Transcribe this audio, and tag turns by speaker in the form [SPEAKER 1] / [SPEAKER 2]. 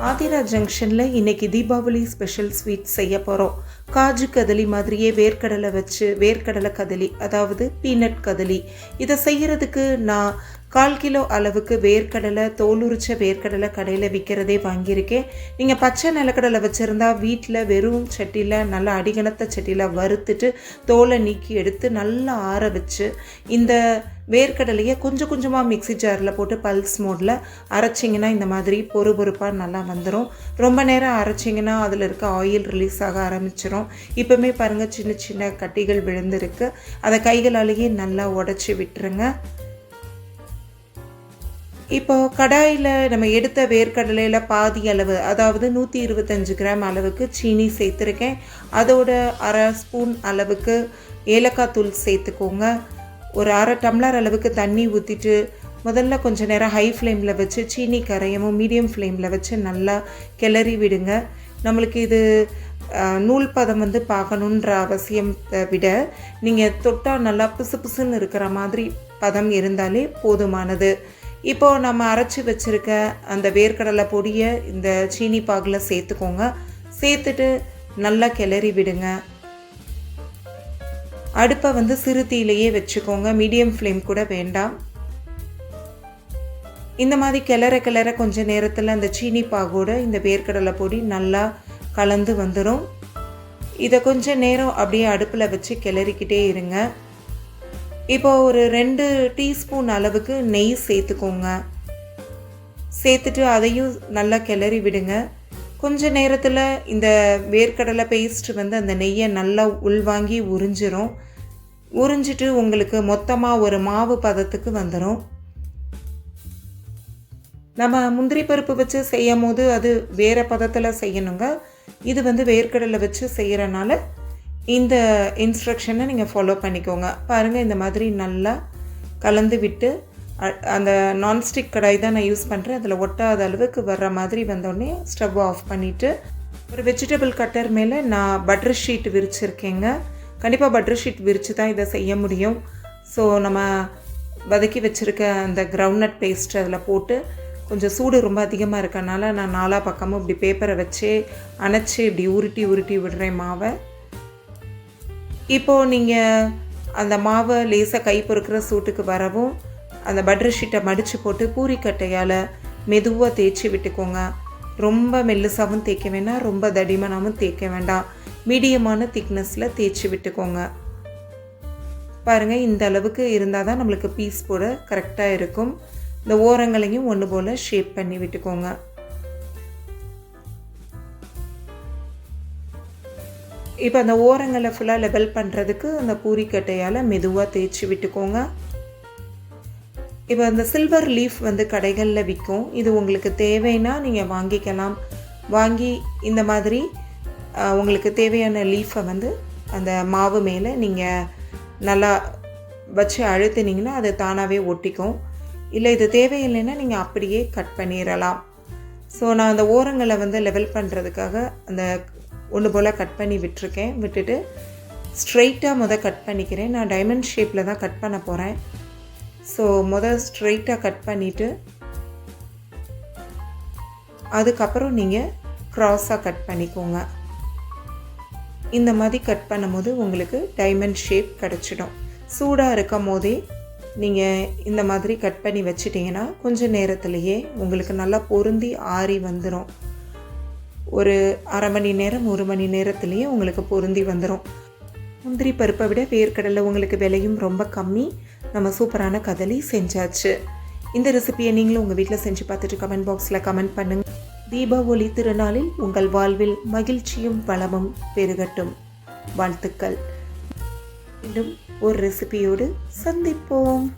[SPEAKER 1] ஆதிரா ஜங்ஷனில் இன்றைக்கி Deepavali special sweet செய்ய போகிறோம் காஜு கதலி மாதிரியே வேர்க்கடலை வச்சு வேர்க்கடலை கதலி அதாவது பீனட் கதலி. இதை செய்கிறதுக்கு நான் கால் கிலோ அளவுக்கு வேர்க்கடலை தோலுரிச்ச வேர்க்கடலை கடையில் விற்கிறதே வாங்கியிருக்கேன். நீங்கள் பச்சை நிலக்கடலை வச்சுருந்தா வீட்டில் வெறும் சட்டியில் நல்லா அடிகணத்த சட்டியில் வறுத்துட்டு தோலை நீக்கி எடுத்து நல்லா ஆற வச்சு இந்த வேர்க்கடலையை கொஞ்சம் கொஞ்சமாக மிக்ஸி ஜாரில் போட்டு பல்ஸ் மோடில் அரைச்சிங்கன்னா இந்த மாதிரி பொறு பொறுப்பாக நல்லா வந்துடும் ரொம்ப நேரம் அரைச்சிங்கன்னா அதில் இருக்க ஆயில் ரிலீஸ் ஆக ஆரம்பிச்சிடும் இப்போவுமே பாருங்கள் சின்ன சின்ன கட்டிகள் விழுந்திருக்கு. அதை கைகளாலேயே நல்லா உடச்சி விட்டுருங்க. இப்போ கடாயில் நம்ம எடுத்த வேர்க்கடலையில் பாதி அளவு அதாவது நூற்றி இருபத்தஞ்சு கிராம் அளவுக்கு சீனி சேர்த்துருக்கேன். அதோட அரை ஸ்பூன் அளவுக்கு ஏலக்காய் தூள் சேர்த்துக்கோங்க. ஒரு அரை டம்ளர் அளவுக்கு தண்ணி ஊற்றிட்டு முதல்ல கொஞ்ச நேரம் ஹை ஃப்ளேமில் வச்சு சீனி கரையமும் மீடியம் ஃப்ளேமில் வச்சு நல்லா கிளறி விடுங்க. நம்மளுக்கு இது நூல் பதம் வந்து பார்க்கணுன்ற அவசியத்தை விட நீங்கள் தொட்டால் நல்லா புசு புசுன்னு இருக்கிற மாதிரி பதம் இருந்தாலே போதுமானது. இப்போது நம்ம அரைச்சி வச்சுருக்க அந்த வேர்க்கடலை பொடியை இந்த சீனி பாகில் சேர்த்துக்கோங்க. சேர்த்துட்டு நல்லா கிளறி விடுங்க. அடுப்பை வந்து சிறு வச்சுக்கோங்க. மீடியம் ஃப்ளேம் கூட வேண்டாம். இந்த மாதிரி கிளற கிளற கொஞ்ச நேரத்தில் அந்த சீனி பாகோட இந்த வேர்க்கடலை பொடி நல்லா கலந்து வந்துடும் இதை கொஞ்சம் நேரம் அப்படியே அடுப்பில் வச்சு கிளறிக்கிட்டே இருங்க. இப்போ ஒரு ரெண்டு டீஸ்பூன் அளவுக்கு நெய் சேர்த்துக்கோங்க. சேர்த்துட்டு அதையும் நல்லா கிளறி விடுங்க. கொஞ்ச நேரத்தில் இந்த வேர்க்கடலை பேஸ்ட் வந்து அந்த நெய்யை நல்லா உள்வாங்கி உறிஞ்சிரும். உறிஞ்சிட்டு உங்களுக்கு மொத்தமாக ஒரு மாவு பதத்துக்கு வந்துடும் நம்ம முந்திரி பருப்பு வச்சு செய்யும் போது அது வேறு பதத்தில் செய்யணுங்க. இது வந்து வேர்க்கடலை வச்சு செய்கிறனால இந்த இன்ஸ்ட்ரக்ஷனை நீங்கள் ஃபாலோ பண்ணிக்கோங்க. பாருங்கள் இந்த மாதிரி நல்லா கலந்து விட்டு அ- அந்த நான்ஸ்டிக் கடாய் தான் நான் யூஸ் பண்ணுறேன் அதில் ஒட்டாத அளவுக்கு வர்ற மாதிரி வந்தோடனே ஸ்டவ் ஆஃப் பண்ணிவிட்டு ஒரு வெஜிடபிள் கட்டர் மேலே நான் பட்டர் ஷீட் விரிச்சிருக்கேங்க. கண்டிப்பாக பட்டர் ஷீட் விரித்து தான் இதை செய்ய முடியும். ஸோ நம்ம வதக்கி வச்சுருக்க அந்த கிரவுண்ட்நட் பேஸ்ட் அதில் போட்டு கொஞ்சம் சூடு ரொம்ப அதிகமாக இருக்கனால நான் நாலா பக்கமும் இப்படி பேப்பரை வச்சு அணைச்சி இப்படி உருட்டி உருட்டி விடுறேன் மாவை. இப்போது நீங்கள் அந்த மாவை லேசாக கை பொறுக்கிற சூட்டுக்கு வரவும் அந்த பட்டர் ஷீட்டை மடித்து போட்டு பூரிக்கட்டையால் மெதுவாக தேய்ச்சி விட்டுக்கோங்க. ரொம்ப மெல்லுசாகவும் தேய்க்க வேண்டாம் ரொம்ப தடிமனாகவும் தேய்க்க வேண்டாம். மீடியமான திக்னஸில் தேய்ச்சி விட்டுக்கோங்க. பாருங்கள் இந்த அளவுக்கு இருந்தால் தான் நம்மளுக்கு பீஸ் போட கரெக்டாக இருக்கும். இந்த ஓரங்களையும் ஒன்று போல் ஷேப் பண்ணி விட்டுக்கோங்க. இப்போ அந்த ஓரங்களை ஃபுல்லாக லெவல் பண்ணுறதுக்கு அந்த பூரிக்கட்டையால் மெதுவாக தேய்ச்சி விட்டுக்கோங்க. இப்போ அந்த சில்வர் லீஃப் வந்து கடைகளில் விற்கும். இது உங்களுக்கு தேவைன்னா நீங்கள் வாங்கிக்கலாம். வாங்கி இந்த மாதிரி உங்களுக்கு தேவையான லீஃபை வந்து அந்த மாவு மேலே நீங்கள் நல்லா வச்சு அழுத்தினீங்கன்னா அது தானாகவே ஒட்டிக்கும். இல்லை இது தேவையில்லைன்னா நீங்கள் அப்படியே கட் பண்ணிடலாம் ஸோ நான் அந்த ஓரங்களை வந்து லெவல் பண்ணுறதுக்காக அந்த ஒன்று போல் கட் பண்ணி விட்டுருக்கேன். விட்டுட்டு ஸ்ட்ரைட்டாக முத கட் பண்ணிக்கிறேன். நான் டைமண்ட் ஷேப்பில் தான் கட் பண்ண போகிறேன் ஸோ முத ஸ்ட்ரைட்டாக கட் பண்ணிவிட்டு அதுக்கப்புறம் நீங்கள் க்ராஸாக கட் பண்ணிக்கோங்க. இந்த மாதிரி கட் பண்ணும்போது உங்களுக்கு டைமண்ட் ஷேப் கிடச்சிடும். சூடாக இருக்கும் போதே நீங்கள் இந்த மாதிரி கட் பண்ணி வச்சிட்டிங்கன்னா கொஞ்சம் நேரத்துலையே உங்களுக்கு நல்லா பொருந்தி ஆறி வந்துடும் ஒரு அரை மணி நேரம் ஒரு மணி நேரத்துலேயே உங்களுக்கு பொருந்தி வந்துடும் முந்திரி பருப்பை விட வேர்க்கடலை உங்களுக்கு விலையும் ரொம்ப கம்மி. நம்ம சூப்பரான கதலி செஞ்சாச்சு. இந்த ரெசிபியை நீங்களும் உங்கள் வீட்டில் செஞ்சு பார்த்துட்டு கமெண்ட் பாக்ஸில் கமெண்ட் பண்ணுங்கள் தீபாவளி திருநாளில் உங்கள் வாழ்வில் மகிழ்ச்சியும் வளமும் பெருகட்டும். வாழ்த்துக்கள். மீண்டும் ஒரு ரெசிபியோடு சந்திப்போம்.